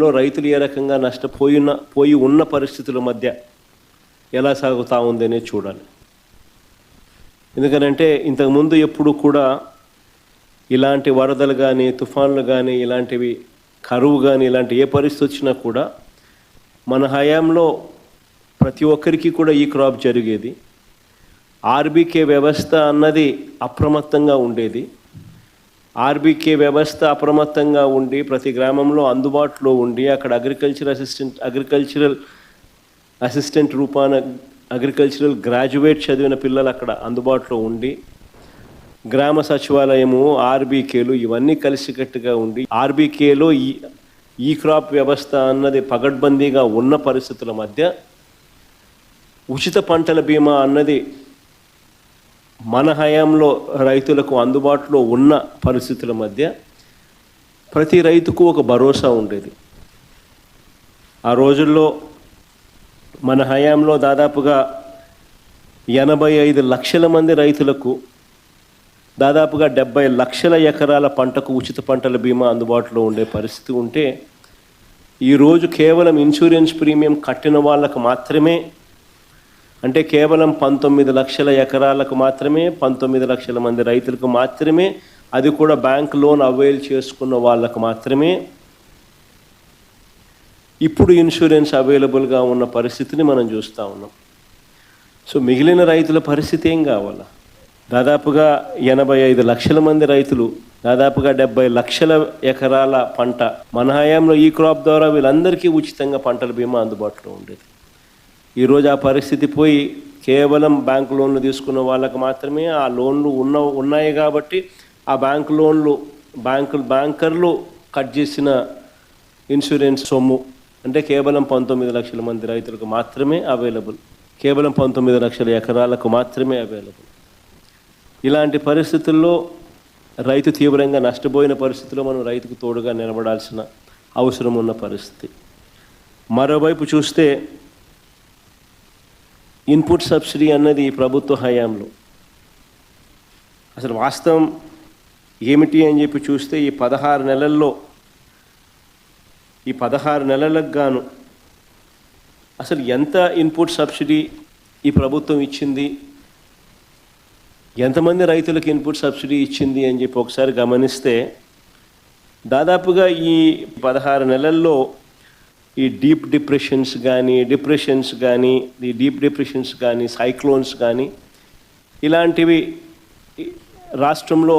లో రైతులు ఏ రకంగా నష్టపోయిన పోయి ఉన్న పరిస్థితుల మధ్య ఎలా సాగుతూ ఉందనే చూడాలి. ఎందుకనంటే ఇంతకుముందు ఎప్పుడు కూడా ఇలాంటి వరదలు కానీ తుఫాన్లు కానీ ఇలాంటివి కరువు కానీ ఇలాంటి ఏ పరిస్థితి వచ్చినా కూడా మన హయాంలో ప్రతి ఒక్కరికి కూడా ఈ క్రాప్ జరిగేది. ఆర్బీకే వ్యవస్థ అన్నది అప్రమత్తంగా ఉండేది. ఆర్బీకే వ్యవస్థ అప్రమత్తంగా ఉండి ప్రతి గ్రామంలో అందుబాటులో ఉండి అక్కడ అగ్రికల్చర్ అసిస్టెంట్ అగ్రికల్చరల్ అసిస్టెంట్ రూపాన అగ్రికల్చరల్ గ్రాడ్యుయేట్ చదివిన పిల్లలు అక్కడ అందుబాటులో ఉండి గ్రామ సచివాలయము ఆర్బీకేలు ఇవన్నీ కలిసికట్టుగా ఉండి ఆర్బీకేలో ఈ ఈ క్రాప్ వ్యవస్థ అన్నది పగడ్బందీగా ఉన్న పరిస్థితుల మధ్య ఉచిత పంటల బీమా అన్నది మన హయాంలో రైతులకు అందుబాటులో ఉన్న పరిస్థితుల మధ్య ప్రతి రైతుకు ఒక భరోసా ఉండేది. ఆ రోజుల్లో మన హయాంలో దాదాపుగా ఎనభై ఐదు లక్షల మంది రైతులకు దాదాపుగా డెబ్బై లక్షల ఎకరాల పంటకు ఉచిత పంటల బీమా అందుబాటులో ఉండే పరిస్థితి ఉంటే ఈరోజు కేవలం ఇన్సూరెన్స్ ప్రీమియం కట్టిన వాళ్ళకు మాత్రమే అంటే కేవలం పంతొమ్మిది లక్షల ఎకరాలకు మాత్రమే పంతొమ్మిది లక్షల మంది రైతులకు మాత్రమే అది కూడా బ్యాంక్ లోన్ అవైల్ చేసుకున్న వాళ్ళకు మాత్రమే. ఇప్పుడు ఇన్సూరెన్స్ అవైలబుల్గా ఉన్న పరిస్థితిని మనం చూస్తూ ఉన్నాం. సో మిగిలిన రైతుల పరిస్థితి ఏం కావాలా? దాదాపుగా ఎనభై ఐదు లక్షల మంది రైతులు దాదాపుగా డెబ్బై లక్షల ఎకరాల పంట. మన హయాంలో ఈ క్రాప్ ద్వారా వీళ్ళందరికీ ఉచితంగా పంటల బీమా అందుబాటులో ఉండేది. ఈరోజు ఆ పరిస్థితి పోయి కేవలం బ్యాంక్ లోన్లు తీసుకున్న వాళ్ళకు మాత్రమే ఆ లోన్లు ఉన్న ఉన్నాయి కాబట్టి ఆ బ్యాంక్ లోన్లు బ్యాంకులు బ్యాంకర్లు కట్ చేసిన ఇన్సూరెన్స్ సొమ్ము అంటే కేవలం పంతొమ్మిది లక్షల మంది రైతులకు మాత్రమే అవైలబుల్. కేవలం పంతొమ్మిది లక్షల ఎకరాలకు మాత్రమే అవైలబుల్. ఇలాంటి పరిస్థితుల్లో రైతు తీవ్రంగా నష్టపోయిన పరిస్థితిలో మనం రైతుకు తోడుగా నిలబడాల్సిన అవసరం ఉన్న పరిస్థితి. మరోవైపు చూస్తే ఇన్పుట్ సబ్సిడీ అన్నది ఈ ప్రభుత్వ హయాంలో. అసలు వాస్తవం ఏమిటి అని చెప్పి చూస్తే ఈ పదహారు నెలల్లో ఈ పదహారు నెలలకు గాను అసలు ఎంత ఇన్పుట్ సబ్సిడీ ఈ ప్రభుత్వం ఇచ్చింది? ఎంతమంది రైతులకు ఇన్పుట్ సబ్సిడీ ఇచ్చింది అని చెప్పి ఒకసారి గమనిస్తే దాదాపుగా ఈ పదహారు నెలల్లో ఈ డీప్ డిప్రెషన్స్ కానీ డిప్రెషన్స్ కానీ ఈ డీప్ డిప్రెషన్స్ కానీ సైక్లోన్స్ కానీ ఇలాంటివి రాష్ట్రంలో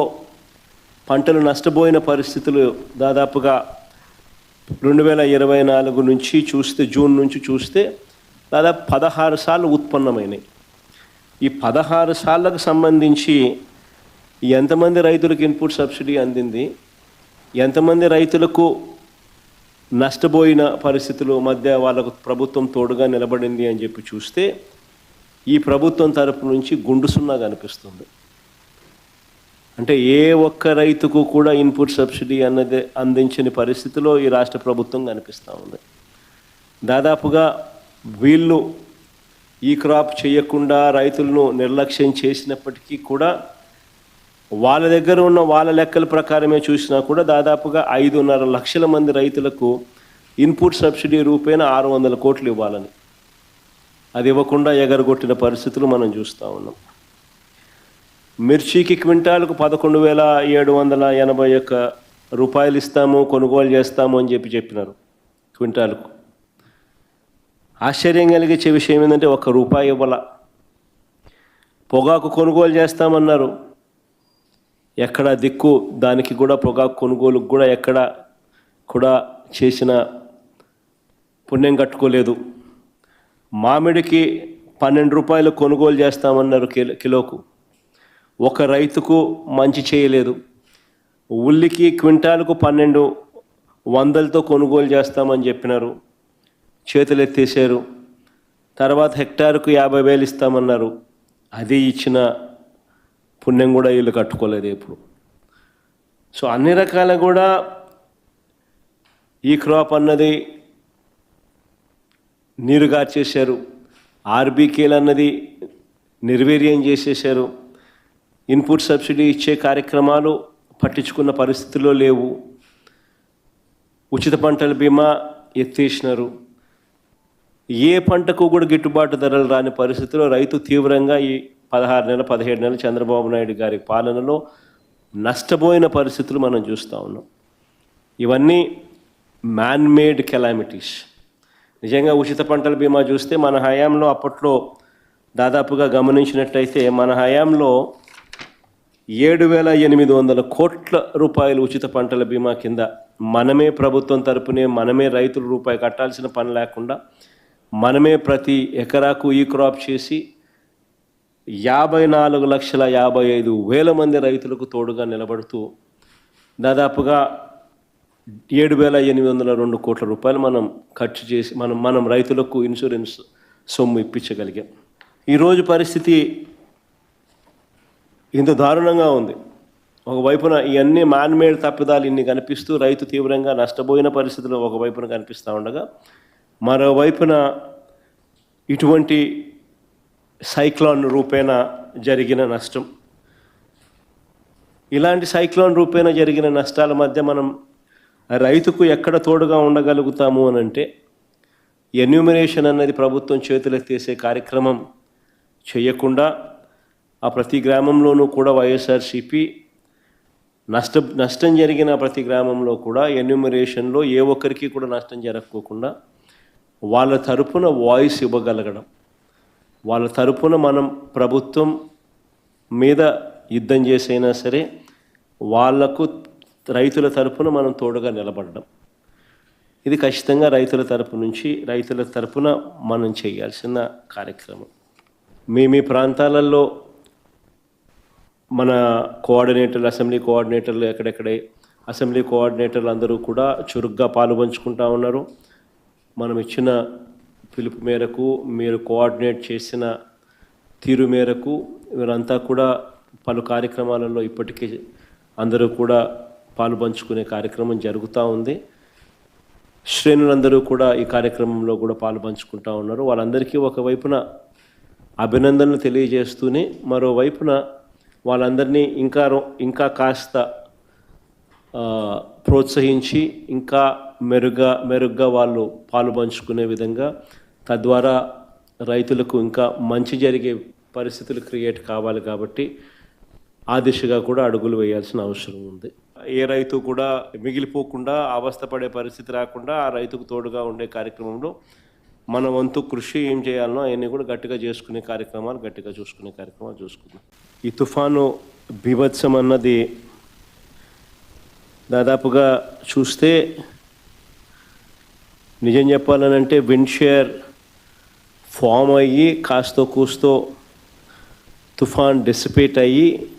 పంటలు నష్టపోయిన పరిస్థితులు దాదాపుగా రెండు వేల ఇరవై నాలుగు నుంచి చూస్తే జూన్ నుంచి చూస్తే దాదాపు పదహారు సార్లు ఉత్పన్నమైనాయి. ఈ పదహారు సార్లకు సంబంధించి ఎంతమంది రైతులకు ఇన్పుట్ సబ్సిడీ అందింది? ఎంతమంది రైతులకు నష్టపోయిన పరిస్థితుల మధ్య వాళ్ళకు ప్రభుత్వం తోడుగా నిలబడింది అని చెప్పి చూస్తే ఈ ప్రభుత్వం తరపు నుంచి గుండు సున్నా కనిపిస్తుంది. అంటే ఏ ఒక్క రైతుకు కూడా ఇన్పుట్ సబ్సిడీ అన్నది అందించని పరిస్థితిలో ఈ రాష్ట్ర ప్రభుత్వం కనిపిస్తూ ఉంది. దాదాపుగా వీళ్ళు ఈ క్రాప్ చేయకుండా రైతులను నిర్లక్ష్యం చేసినప్పటికీ కూడా వాళ్ళ దగ్గర ఉన్న వాళ్ళ లెక్కల ప్రకారమే చూసినా కూడా దాదాపుగా ఐదున్నర లక్షల మంది రైతులకు ఇన్పుట్ సబ్సిడీ రూపేణ ఆరు వందల కోట్లు ఇవ్వాలని. అది ఇవ్వకుండా ఎగరగొట్టిన పరిస్థితులు మనం చూస్తూ ఉన్నాం. మిర్చికి క్వింటాలకు పదకొండు వేల ఏడు వందల ఎనభై ఒక్క రూపాయలు ఇస్తాము కొనుగోలు చేస్తాము అని చెప్పి చెప్పినారు క్వింటాలకు. ఆశ్చర్యం కలిగించే విషయం ఏంటంటే ఒక్క రూపాయి ఇవ్వాల. పొగాకు కొనుగోలు చేస్తామన్నారు. ఎక్కడ దిక్కు దానికి కూడా పొగాకు కొనుగోలుకు కూడా ఎక్కడ కూడా చేసిన పుణ్యం కట్టుకోలేదు. మామిడికి పన్నెండు రూపాయలు కొనుగోలు చేస్తామన్నారు కిలోకు. ఒక రైతుకు మంచి చేయలేదు. ఉల్లికి క్వింటాలకు పన్నెండు వందలతో కొనుగోలు చేస్తామని చెప్పినారు. చేతులు ఎత్తేసారు తర్వాత హెక్టార్కు యాభై వేలు ఇస్తామన్నారు. అది ఇచ్చిన పుణ్యం కూడా వీళ్ళు కట్టుకోలేదు ఇప్పుడు సో అన్ని రకాల కూడా ఈ క్రాప్ అన్నది నీరు గార్చేశారు ఆర్బీకేలు అన్నది నిర్వీర్యం చేసేశారు. ఇన్పుట్ సబ్సిడీ ఇచ్చే కార్యక్రమాలు పట్టించుకున్న పరిస్థితుల్లో లేవు. ఉచిత పంటల బీమా ఎత్తేసినారు. ఏ పంటకు కూడా గిట్టుబాటు ధరలు రాని పరిస్థితిలో రైతు తీవ్రంగా ఈ పదహారు నెలలు పదిహేడు నెలలు చంద్రబాబు నాయుడు గారి పాలనలో నష్టపోయిన పరిస్థితులు మనం చూస్తూ ఉన్నాం. ఇవన్నీ మ్యాన్ మేడ్ కెలామిటీస్ నిజంగా ఉచిత పంటల బీమా చూస్తే మన హయాంలో అప్పట్లో దాదాపుగా గమనించినట్లయితే మన హయాంలో ఏడు వేల ఎనిమిది వందల కోట్ల రూపాయలు ఉచిత పంటల బీమా కింద మనమే ప్రభుత్వం తరపునే మనమే రైతుల రూపాయి కట్టాల్సిన పని లేకుండా మనమే ప్రతి ఎకరాకు ఈ క్రాప్ చేసి యాభై నాలుగు లక్షల యాభై ఐదు వేల మంది రైతులకు తోడుగా నిలబడుతూ దాదాపుగా ఏడు వేల ఎనిమిది వందల రెండు కోట్ల రూపాయలు మనం ఖర్చు చేసి మనం మనం రైతులకు ఇన్సూరెన్స్ సొమ్ము ఇప్పించగలిగాం. ఈరోజు పరిస్థితి ఇంత దారుణంగా ఉంది. ఒకవైపున ఇవన్నీ మాన్మేడ్ తప్పిదాలు ఇన్ని కనిపిస్తూ రైతు తీవ్రంగా నష్టపోయిన పరిస్థితులు ఒకవైపున కనిపిస్తూ ఉండగా మరోవైపున ఇటువంటి సైక్లాన్ రూపేణ జరిగిన నష్టం. ఇలాంటి సైక్లోన్ రూపేణ జరిగిన నష్టాల మధ్య మనం రైతుకు ఎక్కడ తోడుగా ఉండగలుగుతాము అని అంటే ఎన్యూమినేషన్ అన్నది ప్రభుత్వం చేతులెత్తేసే కార్యక్రమం చేయకుండా ఆ ప్రతి గ్రామంలోనూ కూడా వైఎస్ఆర్సిపి నష్ట నష్టం జరిగిన ప్రతి గ్రామంలో కూడా ఎన్యూమరేషన్లో ఏ ఒక్కరికి కూడా నష్టం జరగకోకుండా వాళ్ళ తరపున వాయిస్ ఇవ్వగలగడం. వాళ్ళ తరపున మనం ప్రభుత్వం మీద యుద్ధం చేసైనా సరే వాళ్ళకు రైతుల తరపున మనం తోడుగా నిలబడడం. ఇది ఖచ్చితంగా రైతుల తరపు నుంచి రైతుల తరపున మనం చేయాల్సిన కార్యక్రమం. మీ మీ ప్రాంతాలలో మన కోఆర్డినేటర్లు అసెంబ్లీ కోఆర్డినేటర్లు ఎక్కడెక్కడే అసెంబ్లీ కోఆర్డినేటర్లు అందరూ కూడా చురుగ్గా పాలు పంచుకుంటా ఉన్నారు. మనం ఇచ్చిన పిలుపు మేరకు మీరు కోఆర్డినేట్ చేసిన తీరు మేరకు వీరంతా కూడా పలు కార్యక్రమాలలో ఇప్పటికీ అందరూ కూడా పాలు పంచుకునే కార్యక్రమం జరుగుతూ ఉంది. శ్రేణులందరూ కూడా ఈ కార్యక్రమంలో కూడా పాలుపంచుకుంటా ఉన్నారు. వాళ్ళందరికీ ఒకవైపున అభినందనలు తెలియజేస్తూనే మరోవైపున వాళ్ళందరినీ ఇంకా ఇంకా కాస్త ప్రోత్సహించి ఇంకా మెరుగ్గా మెరుగ్గా వాళ్ళు పాలు పంచుకునే విధంగా తద్వారా రైతులకు ఇంకా మంచి జరిగే పరిస్థితులు క్రియేట్ కావాలి కాబట్టి ఆ దిశగా కూడా అడుగులు వేయాల్సిన అవసరం ఉంది. ఏ రైతు కూడా మిగిలిపోకుండా అవస్థపడే పరిస్థితి రాకుండా ఆ రైతుకు తోడుగా ఉండే కార్యక్రమంలో మన వంతు కృషి ఏం చేయాలనో అవన్నీ కూడా గట్టిగా చేసుకునే కార్యక్రమాలు గట్టిగా చూసుకునే కార్యక్రమాలు చూసుకుందాం. ఈ తుఫాను బీభత్సం అన్నది దాదాపుగా చూస్తే నిజం చెప్పాలనంటే అంటే షేర్ ఫామ్ అయ్యి కాస్తో కూస్తో తుఫాన్ డిసిపేట్ అయ్యి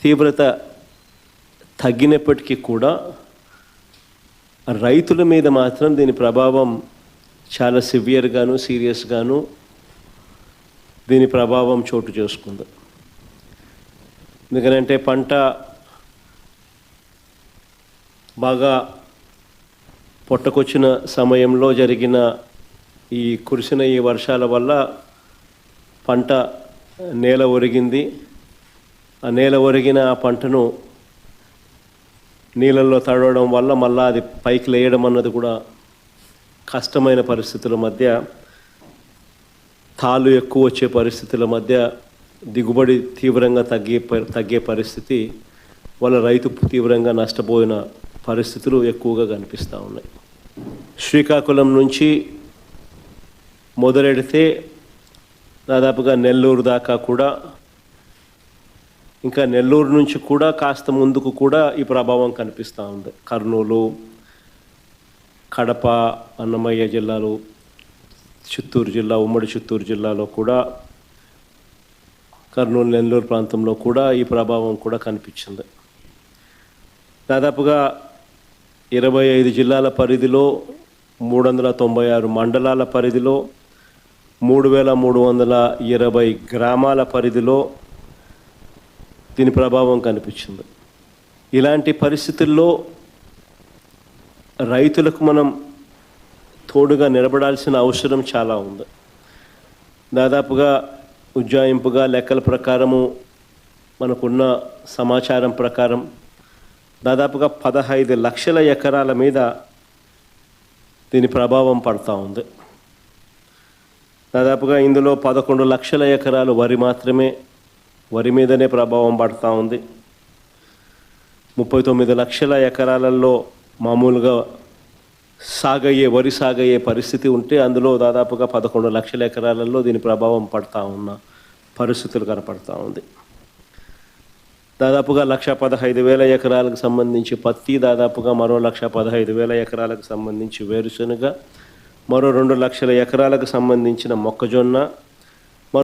తీవ్రత తగ్గినప్పటికీ కూడా రైతుల మీద మాత్రం దీని ప్రభావం చాలా సివియర్గాను సీరియస్గాను దీని ప్రభావం చోటు చేసుకుంది. ఎందుకంటే పంట బాగా పొట్టకొచ్చిన సమయంలో జరిగిన ఈ కురిసిన ఈ వర్షాల వల్ల పంట నేల ఒరిగింది. ఆ నేల ఒరిగిన ఆ పంటను నీళ్ళల్లో తడవడం వల్ల మళ్ళా అది పైకి లేయడం అన్నది కూడా కష్టమైన పరిస్థితుల మధ్య తాలు ఎక్కువ వచ్చే పరిస్థితుల మధ్య దిగుబడి తీవ్రంగా తగ్గే తగ్గే పరిస్థితి వాళ్ళ రైతు తీవ్రంగా నష్టపోయిన పరిస్థితులు ఎక్కువగా కనిపిస్తూ ఉన్నాయి. శ్రీకాకుళం నుంచి మొదలెడితే దాదాపుగా నెల్లూరు దాకా కూడా ఇంకా నెల్లూరు నుంచి కూడా కాస్త ముందుకు కూడా ఈ ప్రభావం కనిపిస్తూ ఉంది. కర్నూలు కడప అన్నమయ్య జిల్లాలు చిత్తూరు జిల్లా ఉమ్మడి చిత్తూరు జిల్లాలో కూడా కర్నూలు నెల్లూరు ప్రాంతంలో కూడా ఈ ప్రభావం కూడా కనిపించింది. దాదాపుగా ఇరవై ఐదు జిల్లాల పరిధిలో మూడు వందల తొంభై ఆరు మండలాల పరిధిలో మూడు వేల మూడు వందల ఇరవై గ్రామాల పరిధిలో దీని ప్రభావం కనిపించింది ఇలాంటి పరిస్థితుల్లో రైతులకు మనం తోడుగా నిలబడాల్సిన అవసరం చాలా ఉంది. దాదాపుగా ఉజ్జాయింపుగా లెక్కల ప్రకారము మనకున్న సమాచారం ప్రకారం దాదాపుగా పదహైదు లక్షల ఎకరాల మీద దీని ప్రభావం పడతా ఉంది. దాదాపుగా ఇందులో పదకొండు లక్షల ఎకరాలు వరి మాత్రమే వరి మీదనే ప్రభావం పడతా ఉంది. ముప్పై తొమ్మిది లక్షల ఎకరాలలో మామూలుగా సాగయ్యే వరి సాగయ్యే పరిస్థితి ఉంటే అందులో దాదాపుగా పదకొండు లక్షల ఎకరాలలో దీని ప్రభావం పడతా ఉన్న పరిస్థితులు కనపడతా ఉంది. దాదాపుగా లక్ష పదహైదు వేల ఎకరాలకు సంబంధించి పత్తి దాదాపుగా మరో లక్ష పదహైదు వేల ఎకరాలకు సంబంధించి వేరుశనగ మరో రెండు లక్షల ఎకరాలకు సంబంధించిన మొక్కజొన్న